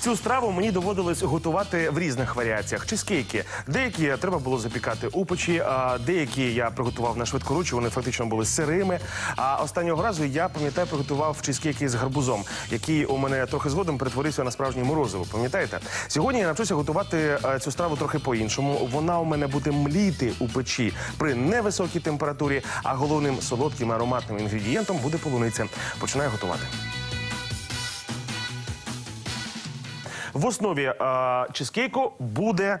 Цю страву мені доводилось готувати в різних варіаціях. Чизкейки. Деякі треба було запікати у печі, а деякі я приготував на швидкоруч, вони фактично були сирими. А останнього разу я пам'ятаю, приготував чизкейки з гарбузом, який у мене трохи згодом перетворився на справжнє морозиво. Пам'ятаєте? Сьогодні я навчуся готувати е, цю страву трохи по-іншому. Вона у мене буде мліти у печі при невисокій температурі, а головним солодким ароматним інгредієнтом буде полуниця. Починаю готувати. В основі е, чизкейку буде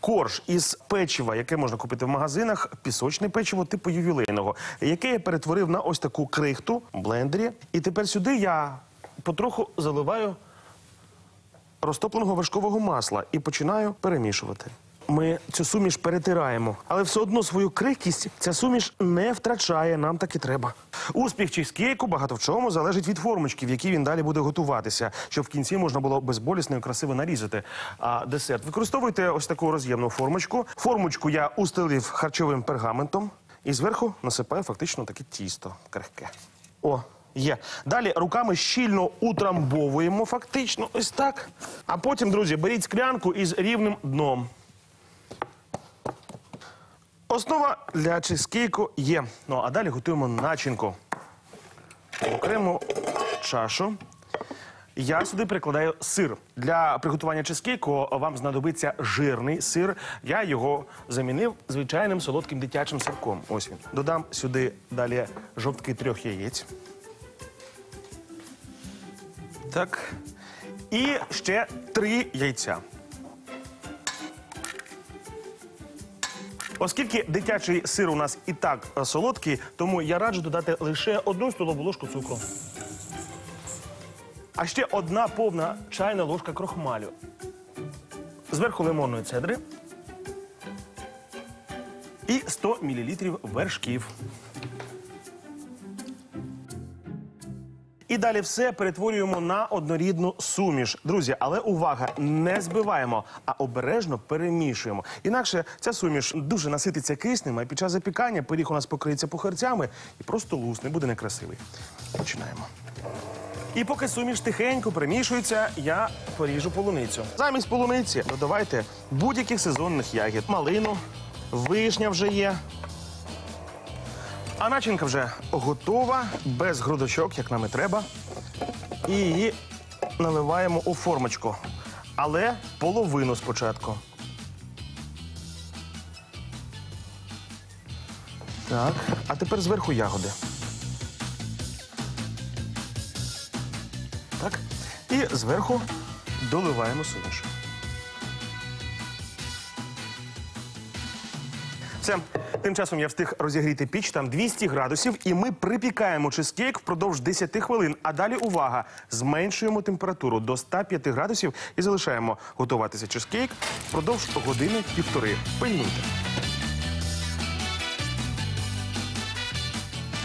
корж із печива, яке можна купити в магазинах, пісочне печиво типу ювілейного, яке я перетворив на ось таку крихту в блендері. І тепер сюди я потроху заливаю розтопленого вершкового масла і починаю перемішувати. Ми цю суміш перетираємо, але все одно свою крихкість ця суміш не втрачає. Нам так і треба. Успіх чизкейку багато в чому залежить від формочки, в якій він далі буде готуватися, щоб в кінці можна було безболісно і красиво нарізати. А десерт використовуйте ось таку роз'ємну формочку. Формочку я устелив харчовим пергаментом і зверху насипаю фактично таке тісто крихке. О, є. Далі руками щільно утрамбовуємо, фактично, ось так. А потім, друзі, беріть склянку із рівним дном. Основа для чизкейку є. Ну а далі готуємо начинку. Окрему чашу. Я сюди прикладаю сир. Для приготування чизкейку вам знадобиться жирний сир. Я його замінив звичайним солодким дитячим сирком. Ось він. Додам сюди далі жовтки трьох яєць. Так. І ще три яйця. Оскільки дитячий сир у нас і так е, солодкий, тому я раджу додати лише одну столову ложку цукру. А ще одна повна чайна ложка крохмалю. Зверху лимонної цедри. І 100 мл вершків. І далі все перетворюємо на однорідну суміш. Друзі, але увага, не збиваємо, а обережно перемішуємо. Інакше ця суміш дуже насититься киснем, а під час запікання пиріг у нас покриється пухарцями і просто лусне, буде некрасивий. Починаємо. І поки суміш тихенько примішується, я поріжу полуницю. Замість полуниці додавайте будь-яких сезонних ягід. Малину, вишня вже є. А начинка вже готова, без грудочок, як нам і треба. І її наливаємо у формочку. Але половину спочатку. Так, а тепер зверху ягоди. Так. І зверху доливаємо суміш. Все. Тим часом я встиг розігріти піч, там 200 градусів, і ми припікаємо чизкейк впродовж 10 хвилин. А далі увага! Зменшуємо температуру до 105 градусів і залишаємо готуватися чизкейк впродовж години-півтори. Пильнуйте.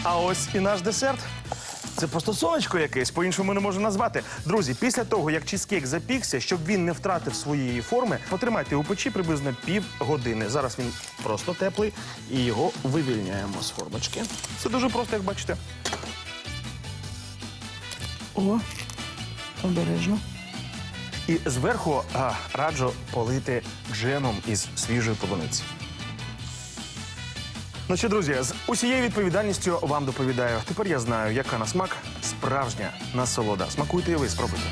А ось і наш десерт. Це просто сонечко якесь, по-іншому не можу назвати. Друзі, після того, як чизкейк запікся, щоб він не втратив своєї форми, потримайте у печі приблизно пів години. Зараз він просто теплий і його вивільняємо з формочки. Це дуже просто, як бачите. О, обережно. І зверху а, раджу полити джемом із свіжої полуниці. Ну що, друзі, з усією відповідальністю вам доповідаю. Тепер я знаю, яка на смак справжня насолода. Смакуйте і ви, спробуйте.